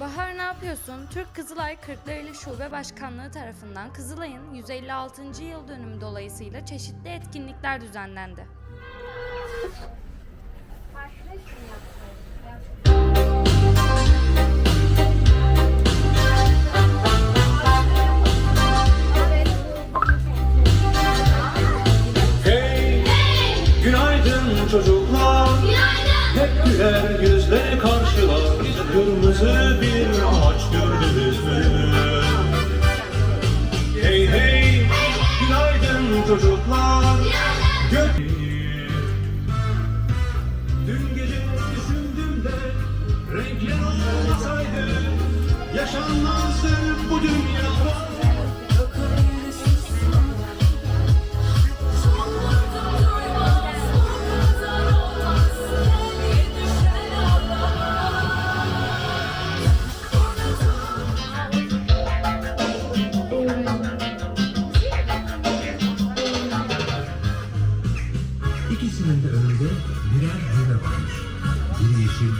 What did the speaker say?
Bahar ne yapıyorsun? Türk Kızılay Kırklareli Şube Başkanlığı tarafından Kızılay'ın 156. yıl dönümü dolayısıyla çeşitli etkinlikler düzenlendi. Hey, günaydın çocuklar. Hep güler yüzle karşılar. Kırmızı bir ağaç gördünüz mü? Hey hey, günaydın çocuklar. Gök... önünde birer düğme varmış. Biri yeşil,